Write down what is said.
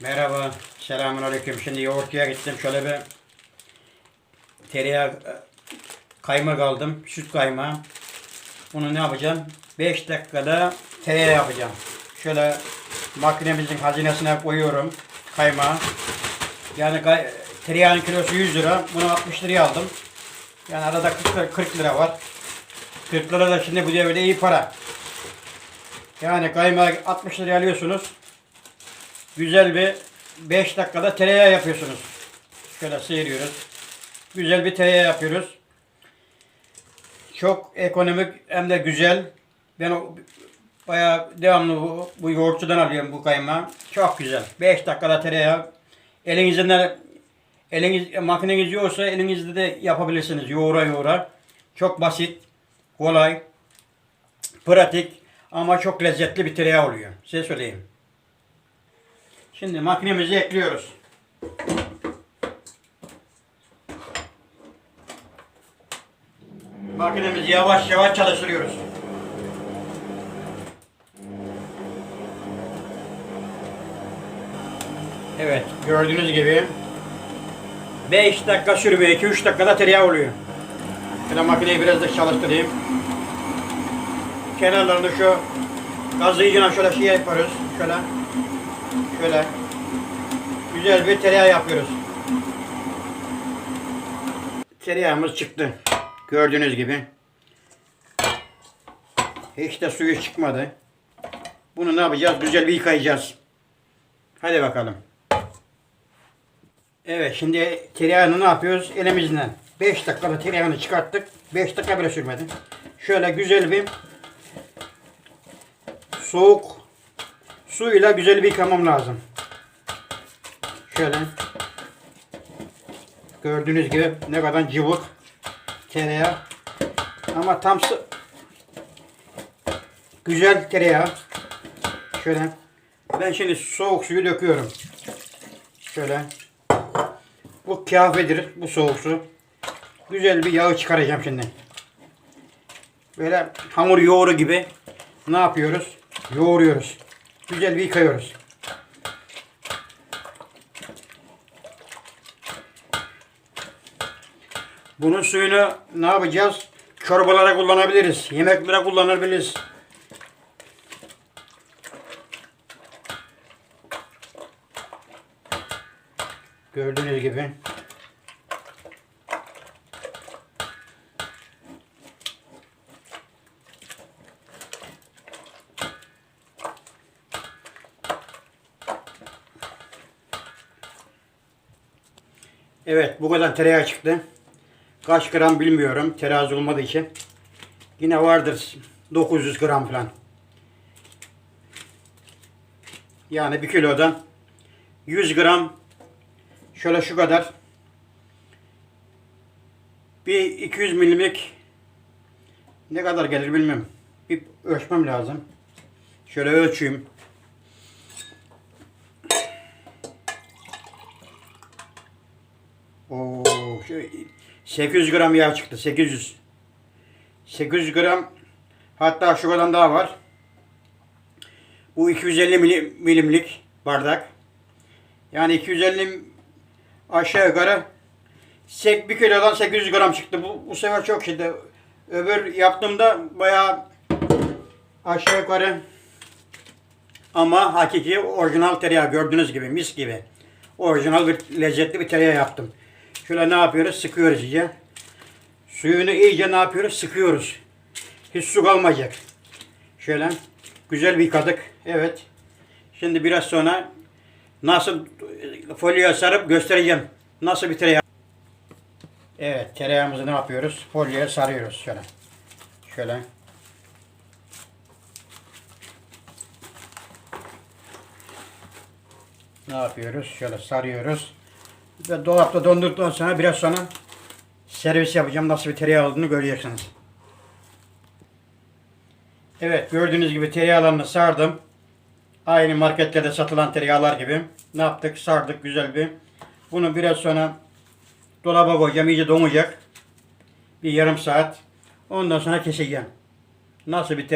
Merhaba, selamünaleyküm. Şimdi yoğurtçuya gittim. Şöyle bir tereyağı e, kaymak aldım. Süt kaymağı. Bunu ne yapacağım? 5 dakikada tereyağı yapacağım. Şöyle makinemizin hazinesine koyuyorum kaymağı. Yani tereyağının kilosu 100 lira. Bunu 60 liraya aldım. Yani arada 40 lira, 40 lira var. 40 lira da şimdi bu devirde iyi para. Yani kaymağı 60 liraya alıyorsunuz. Güzel bir 5 dakikada tereyağı yapıyorsunuz. Şöyle sıyırıyoruz. Güzel bir tereyağı yapıyoruz. Çok ekonomik hem de güzel. Ben o bayağı devamlı bu, bu yoğurtçudan alıyorum bu kaymağı. Çok güzel. 5 dakikada tereyağı. Elinizden eliniz makineniz yoksa elinizde de yapabilirsiniz. Yoğura yoğura. Çok basit, kolay, pratik ama çok lezzetli bir tereyağı oluyor. Size söyleyeyim. Şimdi makinemizi ekliyoruz. Makinemizi yavaş yavaş çalıştırıyoruz. Evet, gördüğünüz gibi 5 dakika sürmüyor, 2-3 dakikada tereyağı oluyor. Şöyle makineyi biraz da çalıştırayım. Kenarlarını şu gazlayıcına şöyle şey yaparız. Şöyle. Şöyle. Güzel bir tereyağı yapıyoruz. Tereyağımız çıktı. Gördüğünüz gibi. Hiç de suyu çıkmadı. Bunu ne yapacağız? Güzel bir yıkayacağız. Hadi bakalım. Evet şimdi tereyağını ne yapıyoruz? Elimizle 5 dakikada tereyağını çıkarttık. 5 dakika bile sürmedi. Şöyle güzel bir soğuk suyla güzel bir yıkamam lazım. Şöyle gördüğünüz gibi ne kadar cıvık tereyağı ama tam güzel tereyağı. Şöyle ben şimdi soğuk suyu döküyorum. Şöyle bu kâfedir bu soğuk su. Güzel bir yağı çıkaracağım şimdi. Böyle hamur yoğuru gibi ne yapıyoruz? Yoğuruyoruz. Güzel bir yıkıyoruz. Bunun suyunu ne yapacağız? Çorbalara kullanabiliriz. Yemeklere kullanabiliriz. Gördüğünüz gibi. Evet bu kadar tereyağı çıktı. Kaç gram bilmiyorum terazi olmadığı için. Yine vardır 900 gram falan. Yani bir kilodan 100 gram şöyle şu kadar bir 200 milimlik ne kadar gelir bilmem. Bir ölçmem lazım. Şöyle ölçeyim. Oo, şu 800 gram yağ çıktı. 800. 800 gram hatta şu kadar daha var. Bu 250 milim, milimlik bardak. Yani 250 aşağı yukarı bir kilodan 800 gram çıktı. Bu, bu sefer çok şeydi. Öbür yaptığımda bayağı aşağı yukarı ama hakiki orijinal tereyağı gördüğünüz gibi mis gibi. Orijinal bir lezzetli bir tereyağı yaptım. Şöyle ne yapıyoruz? Sıkıyoruz iyice. Suyunu iyice ne yapıyoruz? Sıkıyoruz. Hiç su kalmayacak. Şöyle güzel bir yıkadık. Evet. Şimdi biraz sonra nasıl folyoya sarıp göstereceğim. Nasıl bir tereyağı. Evet tereyağımızı ne yapıyoruz? Folyoya sarıyoruz şöyle. Şöyle. Ne yapıyoruz? Şöyle sarıyoruz. Ve dolapta dondurduktan sonra biraz sonra servis yapacağım. Nasıl bir tereyağı olduğunu göreceksiniz. Evet gördüğünüz gibi tereyağlarını sardım. Aynı marketlerde satılan tereyağlar gibi. Ne yaptık? Sardık güzel bir. Bunu biraz sonra dolaba koyacağım. iyice donacak. Bir yarım saat. Ondan sonra keseceğim. Nasıl bir